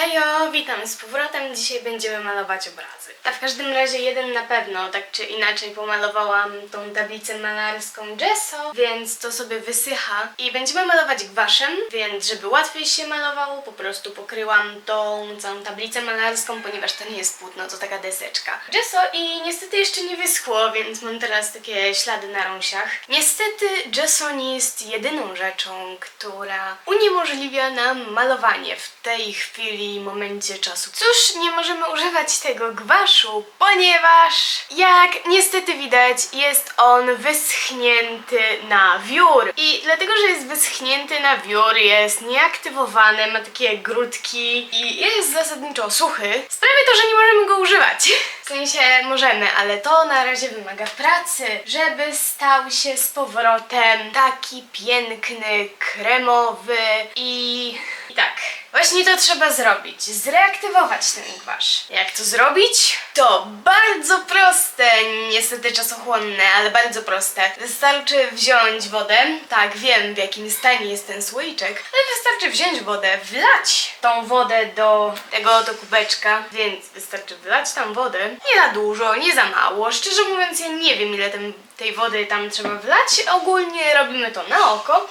Hejo, witam z powrotem. Dzisiaj będziemy malować obrazy. A w każdym razie jeden na pewno, tak czy inaczej pomalowałam tą tablicę malarską Gesso, więc to sobie wysycha i będziemy malować gwaszem, więc żeby łatwiej się malowało, po prostu pokryłam tą całą tablicę malarską, ponieważ to nie jest płótno, to taka deseczka. Gesso i niestety jeszcze nie wyschło, więc mam teraz takie ślady na rąsiach. Niestety Gesso nie jest jedyną rzeczą, która uniemożliwia nam malowanie w tej chwili momencie czasu. Cóż, nie możemy używać tego gwaszu, ponieważ jak niestety widać, jest on wyschnięty na wiór. I dlatego, że jest wyschnięty na wiór, jest nieaktywowany, ma takie grudki i jest zasadniczo suchy, sprawia to, że nie możemy go używać. W sensie możemy, ale to na razie wymaga pracy, żeby stał się z powrotem taki piękny, kremowy i... I tak, właśnie to trzeba zrobić. Zreaktywować ten gwasz. Jak to zrobić? To bardzo proste, niestety czasochłonne, ale bardzo proste. Wystarczy wziąć wodę. Tak, wiem w jakim stanie jest ten słoiczek, ale wystarczy wziąć wodę, wlać tą wodę do tego oto kubeczka, więc wystarczy wlać tam wodę. Nie za dużo, nie za mało. Szczerze mówiąc, ja nie wiem ile tej wody tam trzeba wlać. Ogólnie robimy to na oko.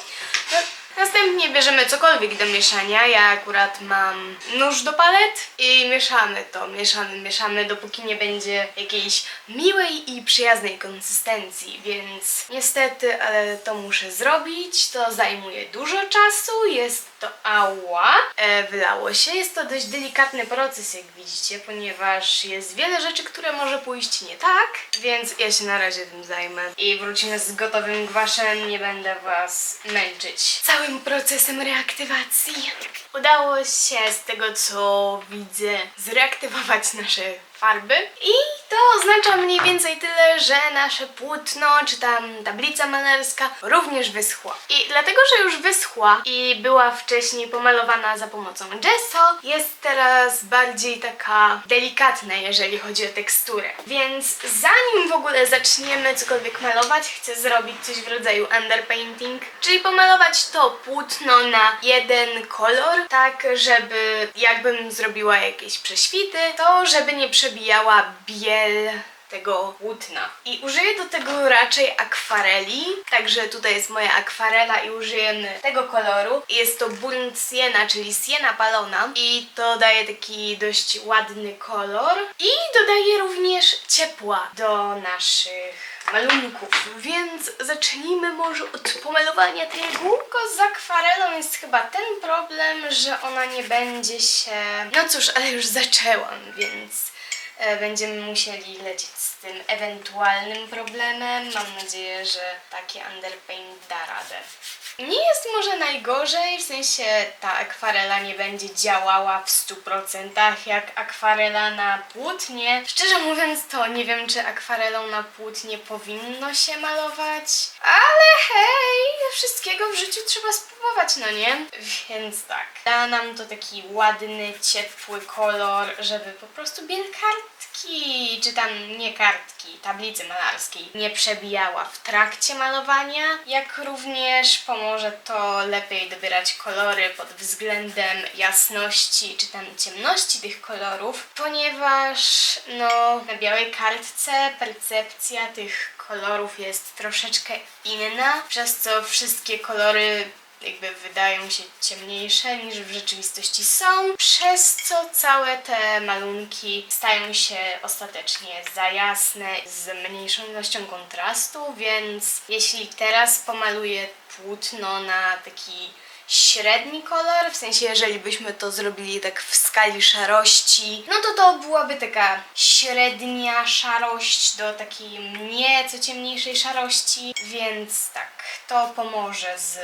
Następnie bierzemy cokolwiek do mieszania. Ja akurat mam nóż do palet i mieszamy to, mieszamy, mieszamy, dopóki nie będzie jakiejś miłej i przyjaznej konsystencji, więc niestety, ale to muszę zrobić. To zajmuje dużo czasu, jest to ała, e, wylało się. Jest to dość delikatny proces, jak widzicie, ponieważ jest wiele rzeczy, które może pójść nie tak, więc ja się na razie tym zajmę i wrócimy z gotowym gwaszem, nie będę was męczyć całym procesem reaktywacji. Udało się z tego, co widzę, zreaktywować nasze farby i to oznacza mniej więcej tyle, że nasze płótno, czy tam tablica malarska również wyschła. I dlatego, że już wyschła i była wcześniej pomalowana za pomocą gesso, jest teraz bardziej taka delikatna, jeżeli chodzi o teksturę. Więc zanim w ogóle zaczniemy cokolwiek malować, chcę zrobić coś w rodzaju underpainting, czyli pomalować to płótno na jeden kolor, tak żeby jakbym zrobiła jakieś prześwity, to żeby nie przebijała biel tego płótna. I użyję do tego raczej akwareli, także tutaj jest moja akwarela i użyjemy tego koloru. Jest to burnt sienna, czyli sienna palona i to daje taki dość ładny kolor i dodaje również ciepła do naszych malunków, więc zacznijmy może od pomalowania. Tylko z akwarelą jest chyba ten problem, że ona nie będzie się... No cóż, ale już zaczęłam, więc będziemy musieli lecieć z tym ewentualnym problemem. Mam nadzieję, że taki underpaint da radę. Nie jest może najgorzej, w sensie ta akwarela nie będzie działała w 100% jak akwarela na płótnie. Szczerze mówiąc to nie wiem, czy akwarelą na płótnie powinno się malować, ale hej, wszystkiego w życiu trzeba spróbować, no nie? Więc tak, da nam to taki ładny, ciepły kolor, żeby po prostu biel kartki, czy tam nie kartki, tablicy malarskiej nie przebijała w trakcie malowania, jak również pomoże to lepiej dobierać kolory pod względem jasności czy tam ciemności tych kolorów, ponieważ no na białej kartce percepcja tych kolorów jest troszeczkę inna, przez co wszystkie kolory jakby wydają się ciemniejsze niż w rzeczywistości są, przez co całe te malunki stają się ostatecznie za jasne z mniejszą ilością kontrastu, więc jeśli teraz pomaluję płótno na taki średni kolor, w sensie jeżeli byśmy to zrobili tak w skali szarości, no to to byłaby taka średnia szarość do takiej nieco ciemniejszej szarości, więc tak, to pomoże z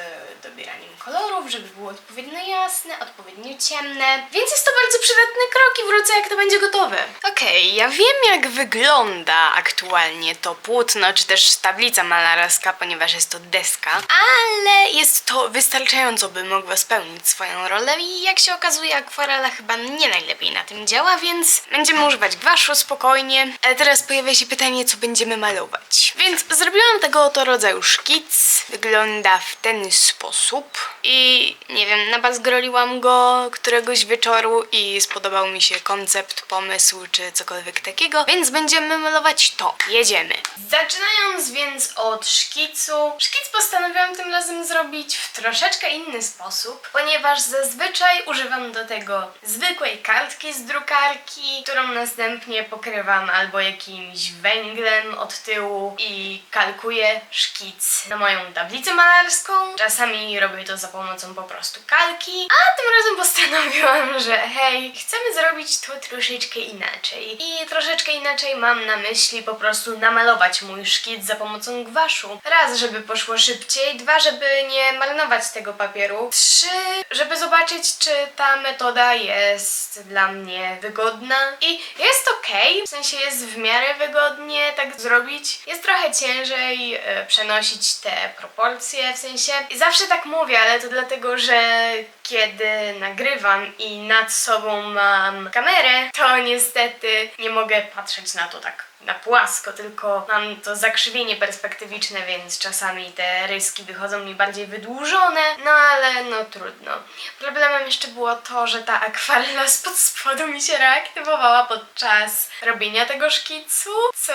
dobieraniem kolorów, żeby było odpowiednio jasne, odpowiednio ciemne, więc jest to bardzo przydatny krok i wrócę jak to będzie gotowe. Okej, ja wiem jak wygląda aktualnie to płótno, czy też tablica malarska, ponieważ jest to deska, ale jest to wystarczająco, by mogła spełnić swoją rolę i jak się okazuje akwarela chyba nie najlepiej na tym działa, więc będziemy używać gwaszu spokojnie, ale teraz pojawia się pytanie, co będziemy malować. Więc zrobiłam tego oto rodzaju szkic, wygląda w ten sposób. I nie wiem, nabazgroliłam go któregoś wieczoru i spodobał mi się koncept, pomysł czy cokolwiek takiego, więc będziemy malować to. Jedziemy. Zaczynając więc od szkicu. Szkic postanowiłam tym razem zrobić w troszeczkę inny sposób, ponieważ zazwyczaj używam do tego zwykłej kartki z drukarki, którą następnie pokrywam albo jakimś węglem od tyłu i kalkuję szkic na moją tablicę malarską. Czasami robię to za pomocą po prostu kalki, a tym razem postanowiłam, że hej, chcemy zrobić to troszeczkę inaczej. I troszeczkę inaczej mam na myśli po prostu namalować mój szkic za pomocą gwaszu. Raz, żeby poszło szybciej, dwa, żeby nie marnować tego papieru, trzy, żeby zobaczyć, czy ta metoda jest dla mnie wygodna. I jest okej, w sensie jest w miarę wygodnie tak zrobić. Jest trochę ciężej e, przenosić te proporcje, w sensie. Zawsze tak mówię, ale to dlatego, że kiedy nagrywam i nad sobą mam kamerę, to niestety nie mogę patrzeć na to tak na płasko, tylko mam to zakrzywienie perspektywiczne, więc czasami te ryski wychodzą mi bardziej wydłużone, no ale no trudno. Problemem jeszcze było to, że ta akwarela spod spodu mi się reaktywowała podczas robienia tego szkicu, co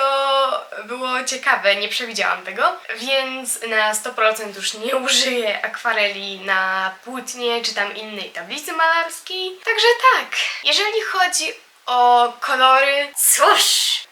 było ciekawe, nie przewidziałam tego, więc na 100% już nie użyję akwareli na płótnie czy tam innej tablicy malarskiej. Także tak, jeżeli chodzi o kolory. Cóż,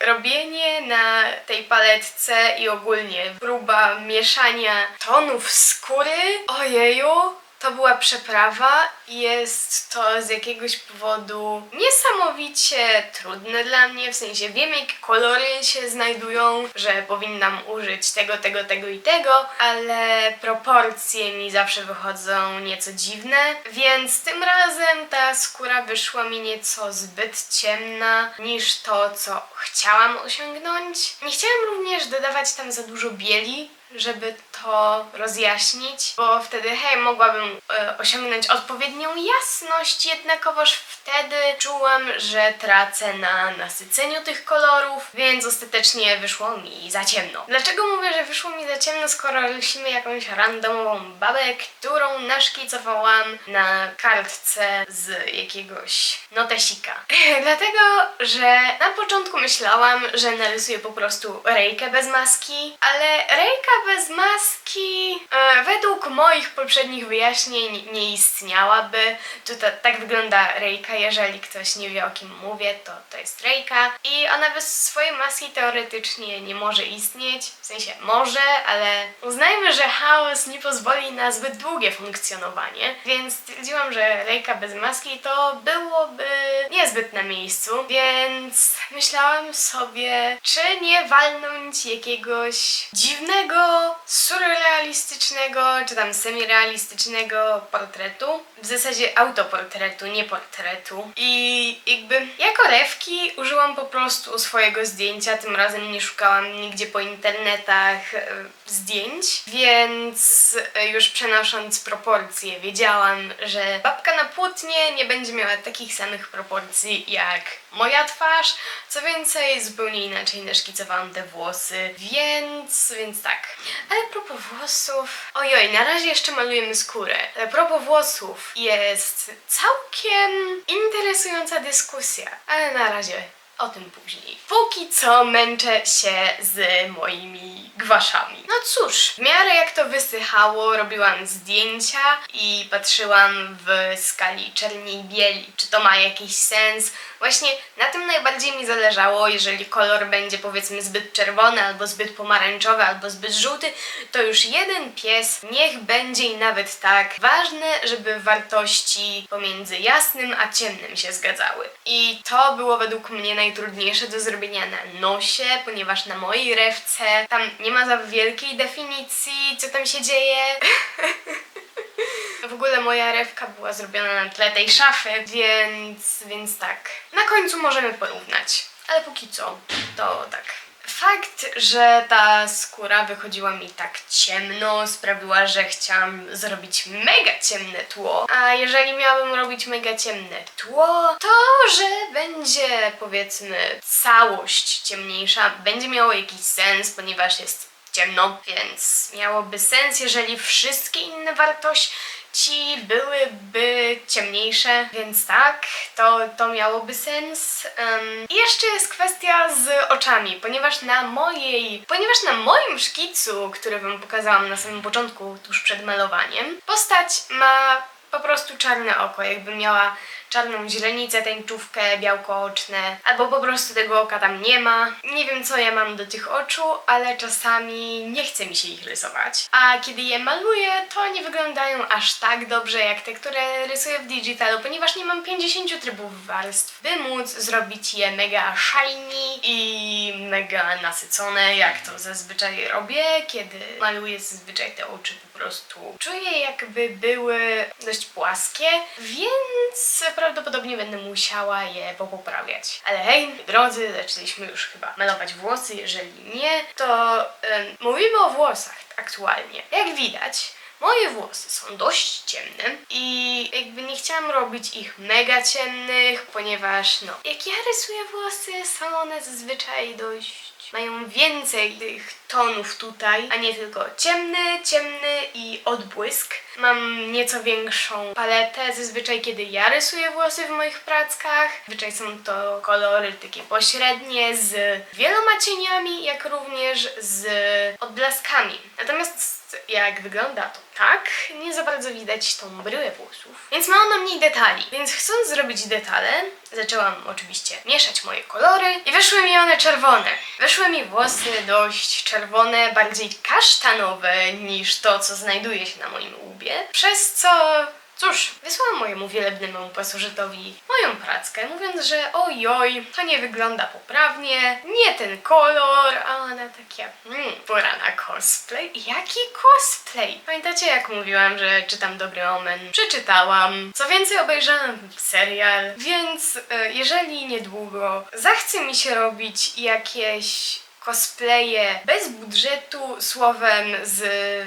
robienie na tej paletce i ogólnie próba mieszania tonów skóry. Ojeju, to była przeprawa i jest to z jakiegoś powodu niesamowicie trudne dla mnie, w sensie wiem jakie kolory się znajdują, że powinnam użyć tego, tego, tego i tego, ale proporcje mi zawsze wychodzą nieco dziwne, więc tym razem ta skóra wyszła mi nieco zbyt ciemna niż to, co chciałam osiągnąć. Nie chciałam również dodawać tam za dużo bieli, żeby to rozjaśnić, bo wtedy, hej, mogłabym e, osiągnąć odpowiednią jasność, jednakowoż wtedy czułam, że tracę na nasyceniu tych kolorów, więc ostatecznie wyszło mi za ciemno. Dlaczego mówię, że wyszło mi za ciemno, skoro lecimy jakąś randomową babę, którą naszkicowałam na kartce z jakiegoś notesika? Dlatego, że na początku myślałam, że narysuję po prostu Rejkę bez maski, ale Rejka bez maski. E, według moich poprzednich wyjaśnień nie istniałaby. Tutaj tak wygląda Rejka, jeżeli ktoś nie wie o kim mówię, to to jest Rejka. I ona bez swojej maski teoretycznie nie może istnieć, w sensie może, ale uznajmy, że chaos nie pozwoli na zbyt długie funkcjonowanie, więc stwierdziłam, że Rejka bez maski to byłoby niezbyt na miejscu, więc myślałam sobie, czy nie walnąć jakiegoś dziwnego, surrealistycznego, czy tam semirealistycznego portretu. W zasadzie autoportretu, nie portretu. I jakby jako rewki użyłam po prostu swojego zdjęcia, tym razem nie szukałam nigdzie po internetach e, zdjęć, więc e, już przenosząc proporcje, wiedziałam, że babka na płótnie nie będzie miała takich samych proporcji jak moja twarz. Co więcej, zupełnie inaczej naszkicowałam te włosy, więc, więc tak. Ale propos włosów... Ojoj, na razie jeszcze malujemy skórę. Ale propos włosów jest całkiem interesująca dyskusja, ale na razie o tym później. Póki co męczę się z moimi gwaszami. No cóż, w miarę jak to wysychało, robiłam zdjęcia i patrzyłam w skali czerni i bieli, czy to ma jakiś sens. Właśnie na tym najbardziej mi zależało, jeżeli kolor będzie powiedzmy zbyt czerwony, albo zbyt pomarańczowy, albo zbyt żółty, to już jeden pies niech będzie i nawet tak. Ważne, żeby wartości pomiędzy jasnym a ciemnym się zgadzały. I to było według mnie najtrudniejsze do zrobienia na nosie, ponieważ na mojej rewce tam nie ma za wielkiej definicji, co tam się dzieje. W ogóle moja rewka była zrobiona na tle tej szafy, więc, więc tak. Na końcu możemy porównać, ale póki co to tak. Fakt, że ta skóra wychodziła mi tak ciemno, sprawiła, że chciałam zrobić mega ciemne tło. A jeżeli miałabym robić mega ciemne tło, to że będzie powiedzmy całość ciemniejsza, będzie miało jakiś sens, ponieważ jest ciemno, więc miałoby sens, jeżeli wszystkie inne wartości byłyby ciemniejsze, więc tak, to, to miałoby sens. Em, I jeszcze jest kwestia z oczami, ponieważ na mojej, ponieważ na moim szkicu, który wam pokazałam na samym początku, tuż przed malowaniem, postać ma po prostu czarne oko, jakby miała czarną źrenicę, tęczówkę, białko oczne, albo po prostu tego oka tam nie ma. Nie wiem co ja mam do tych oczu, ale czasami nie chce mi się ich rysować. A kiedy je maluję, to nie wyglądają aż tak dobrze jak te, które rysuję w digitalu, ponieważ nie mam 50 trybów warstw, by móc zrobić je mega shiny i mega nasycone, jak to zazwyczaj robię, kiedy maluję zazwyczaj te oczy po prostu. Czuję jakby były dość płaskie, więc prawdopodobnie będę musiała je popoprawiać. Ale hej, drodzy, zaczęliśmy już chyba malować włosy, jeżeli nie, to mówimy o włosach aktualnie. Jak widać, Moje włosy są dość ciemne i jakby nie chciałam robić ich mega ciemnych, ponieważ no, jak ja rysuję włosy, są one zazwyczaj dość mają więcej tych tonów tutaj, a nie tylko ciemny, ciemny i odbłysk. Mam nieco większą paletę, zazwyczaj kiedy ja rysuję włosy w moich prackach. Zazwyczaj są to kolory takie pośrednie z wieloma cieniami, jak również z odblaskami. Natomiast jak wygląda to tak, nie za bardzo widać tą bryłę włosów. Więc ma ona mniej detali. Więc chcąc zrobić detale, zaczęłam oczywiście mieszać moje kolory i wyszły mi one czerwone. Wyszły mi włosy dość czerwone, bardziej kasztanowe niż to, co znajduje się na moim łbie. Przez co Cóż, wysłałam mojemu wielebnemu pasożytowi moją prackę, mówiąc, że ojoj, to nie wygląda poprawnie, nie ten kolor, a ona takie, hmm, pora na cosplay. Jaki cosplay? Pamiętacie jak mówiłam, że czytam Dobry Omen? Przeczytałam. Co więcej, obejrzałam serial, więc e, jeżeli niedługo zachce mi się robić jakieś cosplaye bez budżetu, słowem z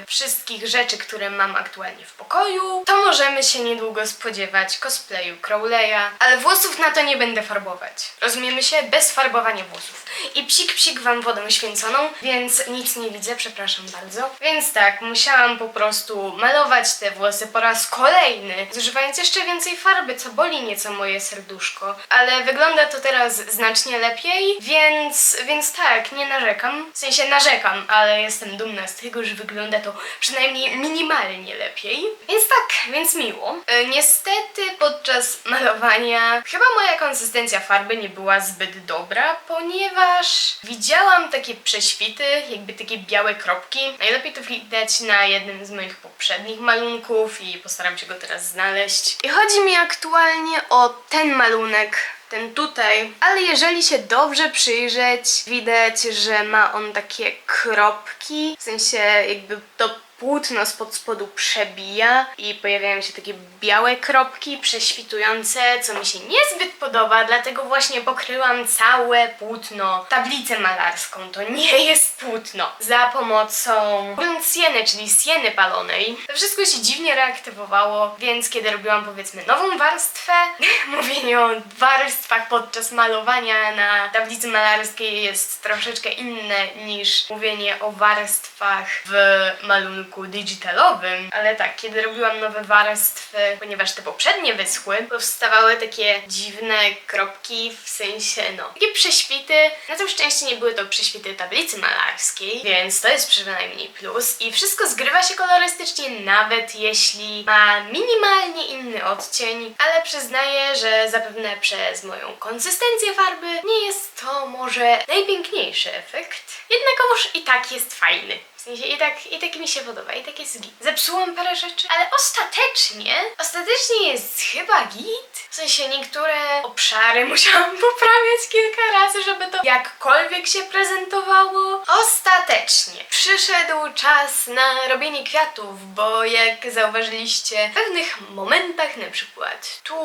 wszystkich rzeczy, które mam aktualnie w pokoju, to możemy się niedługo spodziewać cosplayu Crowleya, ale włosów na to nie będę farbować. Rozumiemy się? Bez farbowania włosów. I psik psik wam wodą święconą, więc nic nie widzę, przepraszam bardzo. Więc tak, musiałam po prostu malować te włosy po raz kolejny, zużywając jeszcze więcej farby, co boli nieco moje serduszko. Ale wygląda to teraz znacznie lepiej, więc, więc tak, nie narzekam. W sensie narzekam, ale jestem dumna z tego, że wygląda to przynajmniej minimalnie lepiej. Więc tak, więc miło. E, niestety podczas malowania chyba moja konsystencja farby nie była zbyt dobra, ponieważ widziałam takie prześwity, jakby takie białe kropki. Najlepiej to widać na jednym z moich poprzednich malunków i postaram się go teraz znaleźć. I chodzi mi aktualnie o ten malunek ten tutaj, ale jeżeli się dobrze przyjrzeć, widać, że ma on takie kropki, w sensie jakby to płótno spod spodu przebija i pojawiają się takie białe kropki prześwitujące, co mi się niezbyt podoba, dlatego właśnie pokryłam całe płótno tablicę malarską. To nie jest płótno. Za pomocą sieny, czyli sieny palonej. To wszystko się dziwnie reaktywowało, więc kiedy robiłam powiedzmy nową warstwę, mówienie o warstwach podczas malowania na tablicy malarskiej jest troszeczkę inne niż mówienie o warstwach w malunku digitalowym. Ale tak, kiedy robiłam nowe warstwy, ponieważ te poprzednie wyschły, powstawały takie dziwne kropki, w sensie no, takie prześwity. Na tym szczęście nie były to prześwity tablicy malarskiej, więc to jest przynajmniej plus. I wszystko zgrywa się kolorystycznie, nawet jeśli ma minimalnie inny odcień, ale przyznaję, że zapewne przez moją konsystencję farby nie jest to może najpiękniejszy efekt. Jednakowoż i tak jest fajny. I tak, i tak mi się podoba, i tak jest git. Zepsułam parę rzeczy, ale ostatecznie, ostatecznie jest chyba git. W sensie niektóre obszary musiałam poprawiać kilka razy, żeby to jakkolwiek się prezentowało. Ostatecznie przyszedł czas na robienie kwiatów, bo jak zauważyliście, w pewnych momentach, na przykład tu,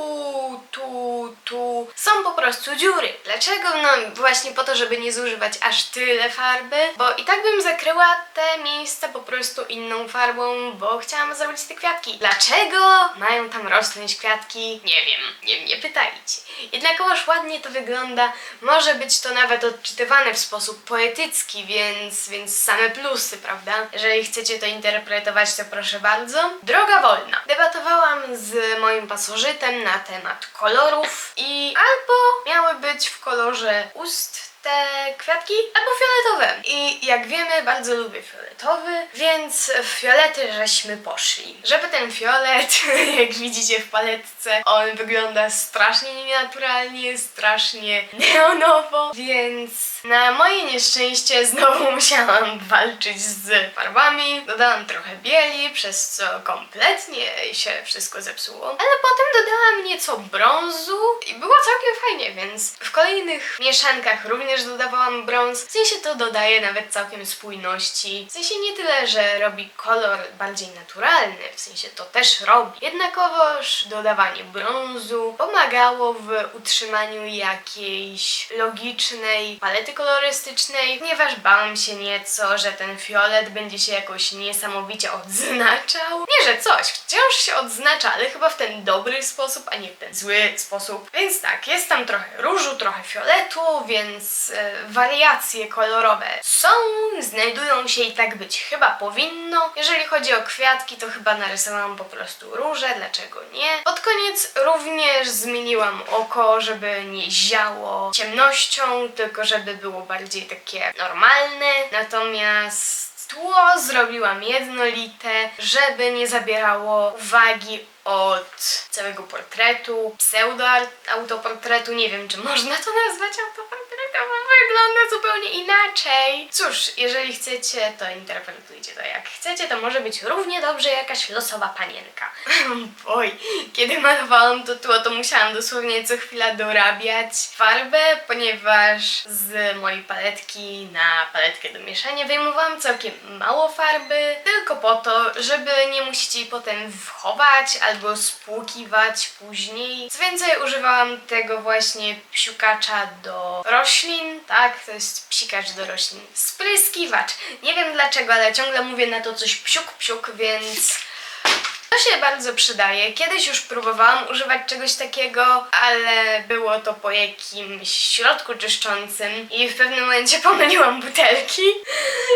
tu, tu, są po prostu dziury. Dlaczego? No właśnie po to, żeby nie zużywać aż tyle farby, bo i tak bym zakryła te te miejsca po prostu inną farbą, bo chciałam zrobić te kwiatki. Dlaczego mają tam rosnąć kwiatki? Nie wiem, nie, nie pytajcie. Jednakowoż ładnie to wygląda, może być to nawet odczytywane w sposób poetycki, więc, więc same plusy, prawda? Jeżeli chcecie to interpretować, to proszę bardzo. Droga wolna. Debatowałam z moim pasożytem na temat kolorów i albo miały być w kolorze ust te kwiatki, albo fioletowe. I jak wiemy, bardzo lubię fioletowy, więc w fiolety żeśmy poszli. Żeby ten fiolet, jak widzicie w paletce, on wygląda strasznie nienaturalnie, strasznie neonowo, więc na moje nieszczęście znowu musiałam walczyć z farbami. Dodałam trochę bieli, przez co kompletnie się wszystko zepsuło. Ale potem dodałam nieco brązu i było całkiem fajnie, więc w kolejnych mieszankach również dodawałam brąz. W sensie to dodaje nawet całkiem spójności. W sensie nie tyle, że robi kolor bardziej naturalny, w sensie to też robi. Jednakowoż dodawanie brązu pomagało w utrzymaniu jakiejś logicznej palety kolorystycznej, ponieważ bałam się nieco, że ten fiolet będzie się jakoś niesamowicie odznaczał. Nie, że coś, wciąż się odznacza, ale chyba w ten dobry sposób, a nie w ten zły sposób. Więc tak, jest tam trochę różu, trochę fioletu, więc e, wariacje kolorowe są, znajdują się i tak być chyba powinno. Jeżeli chodzi o kwiatki, to chyba narysowałam po prostu róże, dlaczego nie? Pod koniec również zmieniłam oko, żeby nie ziało ciemnością, tylko żeby było bardziej takie normalne. Natomiast tło zrobiłam jednolite, żeby nie zabierało uwagi od całego portretu, pseudo-autoportretu, nie wiem czy można to nazwać autoportretem, wygląda zupełnie inaczej. Cóż, jeżeli chcecie, to interpretujcie to jak chcecie, to może być równie dobrze jakaś losowa panienka. Oj, kiedy malowałam to tło, to musiałam dosłownie co chwila dorabiać farbę, ponieważ z mojej paletki na paletkę do mieszania wyjmowałam całkiem mało farby, tylko po to, żeby nie musieć jej potem wchować albo spłukiwać później. Co więcej, używałam tego właśnie psiukacza do roślin, tak? To jest psikacz do roślin. Spryskiwacz. Nie wiem dlaczego, ale ciągle mówię na to coś psiuk, psiuk, więc... To się bardzo przydaje. Kiedyś już próbowałam używać czegoś takiego, ale było to po jakimś środku czyszczącym i w pewnym momencie pomyliłam butelki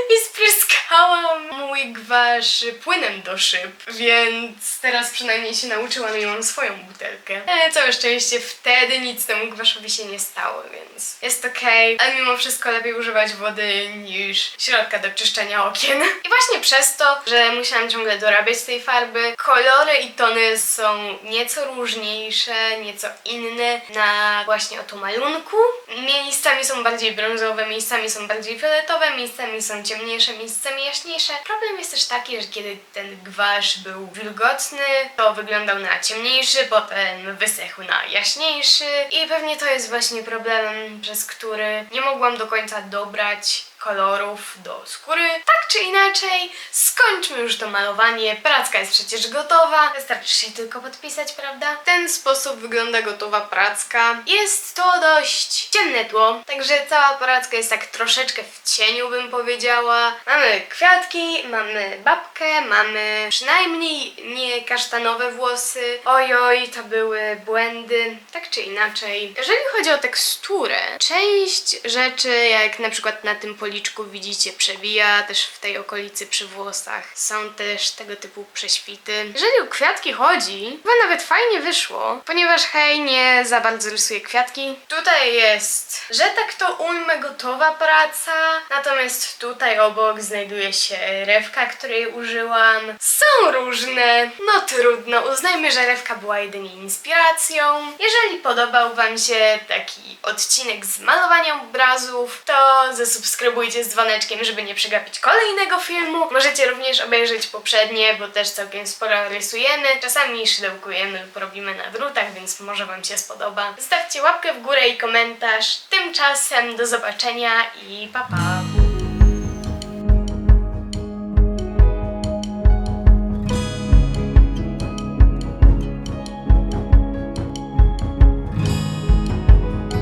i spryskałam mój gwasz płynem do szyb, więc teraz przynajmniej się nauczyłam i mam swoją butelkę. Ale całe szczęście wtedy nic temu gwaszowi się nie stało, więc jest okej, ale mimo wszystko lepiej używać wody niż środka do czyszczenia okien. I właśnie przez to, że musiałam ciągle dorabiać tej farby, kolory i tony są nieco różniejsze, nieco inne na właśnie oto malunku. Miejscami są bardziej brązowe, miejscami są bardziej fioletowe, miejscami są ciemniejsze, miejscami jaśniejsze. Problem jest też taki, że kiedy ten gwasz był wilgotny, to wyglądał na ciemniejszy, potem wysechł na jaśniejszy i pewnie to jest właśnie problemem, przez który nie mogłam do końca dobrać kolorów do skóry. Tak czy inaczej, skończmy już to malowanie. Pracka jest przecież gotowa. Wystarczy się tylko podpisać, prawda? W ten sposób wygląda gotowa pracka. Jest to dość ciemne tło, także cała pracka jest tak troszeczkę w cieniu, bym powiedziała. Mamy kwiatki, mamy babkę, mamy przynajmniej nie kasztanowe włosy. Ojoj, to były błędy. Tak czy inaczej. Jeżeli chodzi o teksturę, część rzeczy, jak na przykład na tym policzku widzicie, przebija też w tej okolicy przy włosach. Są też tego typu prześwity. Jeżeli o kwiatki chodzi, chyba nawet fajnie wyszło, ponieważ hej, nie za bardzo rysuje kwiatki. Tutaj jest, że tak to ujmę, gotowa praca, natomiast tutaj obok znajduje się rewka, której użyłam. Są różne, no trudno, uznajmy, że rewka była jedynie inspiracją. Jeżeli podobał Wam się taki odcinek z malowania obrazów, to zasubskrybujcie z dzwoneczkiem, żeby nie przegapić kolejnego filmu. Możecie również obejrzeć poprzednie, bo też całkiem sporo rysujemy. Czasami szydełkujemy lub robimy na drutach, więc może Wam się spodoba. Zostawcie łapkę w górę i komentarz. Tymczasem do zobaczenia i pa pa!